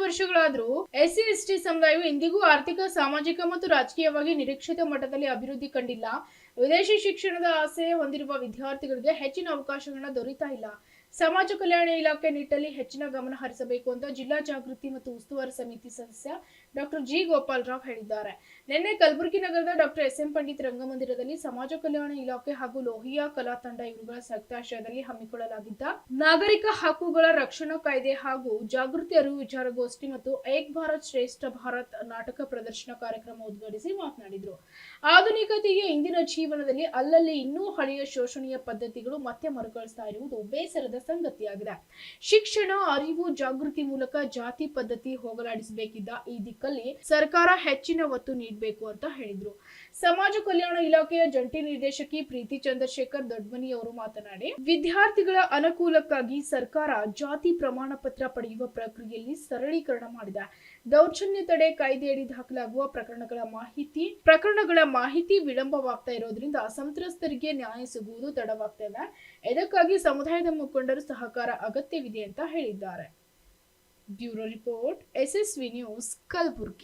ವರ್ಷಗಳಾದರೂ SC, ST ಸಮುದಾಯವು ಇಂದಿಗೂ ಆರ್ಥಿಕ, ಸಾಮಾಜಿಕ ಮತ್ತು ರಾಜಕೀಯವಾಗಿ ನಿರೀಕ್ಷಿತ ಮಟ್ಟದಲ್ಲಿ ಅಭಿವೃದ್ಧಿ ಕಂಡಿಲ್ಲ. ವಿದೇಶಿ ಶಿಕ್ಷಣದ ಆಸೆ ಹೊಂದಿರುವ ವಿದ್ಯಾರ್ಥಿಗಳಿಗೆ ಹೆಚ್ಚಿನ ಅವಕಾಶಗಳನ್ನ ದೊರೀತಾ ಇಲ್ಲ. ಸಮಾಜ ಕಲ್ಯಾಣ ಇಲಾಖೆ ನಿಟ್ಟಲ್ಲಿ ಹೆಚ್ಚಿನ ಗಮನ ಹರಿಸಬೇಕು ಅಂತ ಜಿಲ್ಲಾ ಜಾಗೃತಿ ಮತ್ತು ಉಸ್ತುವಾರಿ ಸಮಿತಿ ಸದಸ್ಯ ಡಾಕ್ಟರ್ ಜಿ ಗೋಪಾಲ್ ರಾವ್ ಹೇಳಿದ್ದಾರೆ. ನಿನ್ನೆ ಕಲಬುರಗಿ ನಗರದ ಡಾಕ್ಟರ್ ಎಸ್ ಎಂ ಪಂಡಿತ್ ರಂಗಮಂದಿರದಲ್ಲಿ ಸಮಾಜ ಕಲ್ಯಾಣ ಇಲಾಖೆ ಹಾಗೂ ಲೋಹಿಯಾ ಕಲಾ ತಂಡ ಇವರುಗಳ ಸಂಯುಕ್ತಾಶ್ರಯದಲ್ಲಿ ಹಮ್ಮಿಕೊಳ್ಳಲಾಗಿದ್ದ ನಾಗರಿಕ ಹಕ್ಕುಗಳ ರಕ್ಷಣಾ ಕಾಯ್ದೆ ಹಾಗೂ ಜಾಗೃತಿ ಅರಿವು ವಿಚಾರಗೋಷ್ಠಿ ಮತ್ತು ಏಕ್ ಭಾರತ್ ಶ್ರೇಷ್ಠ ಭಾರತ್ ನಾಟಕ ಪ್ರದರ್ಶನ ಕಾರ್ಯಕ್ರಮ ಉದ್ಘಾಟಿಸಿ ಮಾತನಾಡಿದರು. ಆಧುನಿಕತೆಯ ಇಂದಿನ ಜೀವನದಲ್ಲಿ ಅಲ್ಲಲ್ಲಿ ಇನ್ನೂ ಹಳೆಯ ಶೋಷಣೀಯ ಪದ್ಧತಿಗಳು ಮತ್ತೆ ಮರುಕಳಿಸ್ತಾ ಇರುವುದು ಬೇಸರದ ಸಂಗತಿಯಾಗಿದೆ. ಶಿಕ್ಷಣ, ಅರಿವು, ಜಾಗೃತಿ ಮೂಲಕ ಜಾತಿ ಪದ್ಧತಿ ಹೋಗಲಾಡಿಸಬೇಕಿದ್ದ ಈ ದಿಕ್ಕಲ್ಲಿ ಸರ್ಕಾರ ಹೆಚ್ಚಿನ ಒತ್ತು ನೀಡಬೇಕು ಅಂತ ಹೇಳಿದ್ರು. ಸಮಾಜ ಕಲ್ಯಾಣ ಇಲಾಖೆಯ ಜಂಟಿ ನಿರ್ದೇಶಕಿ ಪ್ರೀತಿ ಚಂದ್ರಶೇಖರ್ ದೊಡ್ಮನಿ ಅವರು ಮಾತನಾಡಿ, ವಿದ್ಯಾರ್ಥಿಗಳ ಅನುಕೂಲಕ್ಕಾಗಿ ಸರ್ಕಾರ ಜಾತಿ ಪ್ರಮಾಣ ಪತ್ರ ಪಡೆಯುವ ಪ್ರಕ್ರಿಯೆಯಲ್ಲಿ ಸರಳೀಕರಣ ಮಾಡಿದೆ. ದೌರ್ಜನ್ಯ ತಡೆ ಕಾಯ್ದೆಯಡಿ ದಾಖಲಾಗುವ ಪ್ರಕರಣಗಳ ಮಾಹಿತಿ, ಪ್ರಕರಣಗಳ ಮಾಹಿತಿ ವಿಳಂಬವಾಗ್ತಾ ಇರೋದ್ರಿಂದ ಸಂತ್ರಸ್ತರಿಗೆ ನ್ಯಾಯ ಸಿಗುವುದು ತಡವಾಗ್ತಾ ಇದೆ ಇದಕ್ಕಾಗಿ ಸಮುದಾಯದ ಮುಖಂಡರು ಸಹಕಾರ ಅಗತ್ಯವಿದೆ ಅಂತ ಹೇಳಿದ್ದಾರೆ. Bureau report, SSV news, Kalaburagi.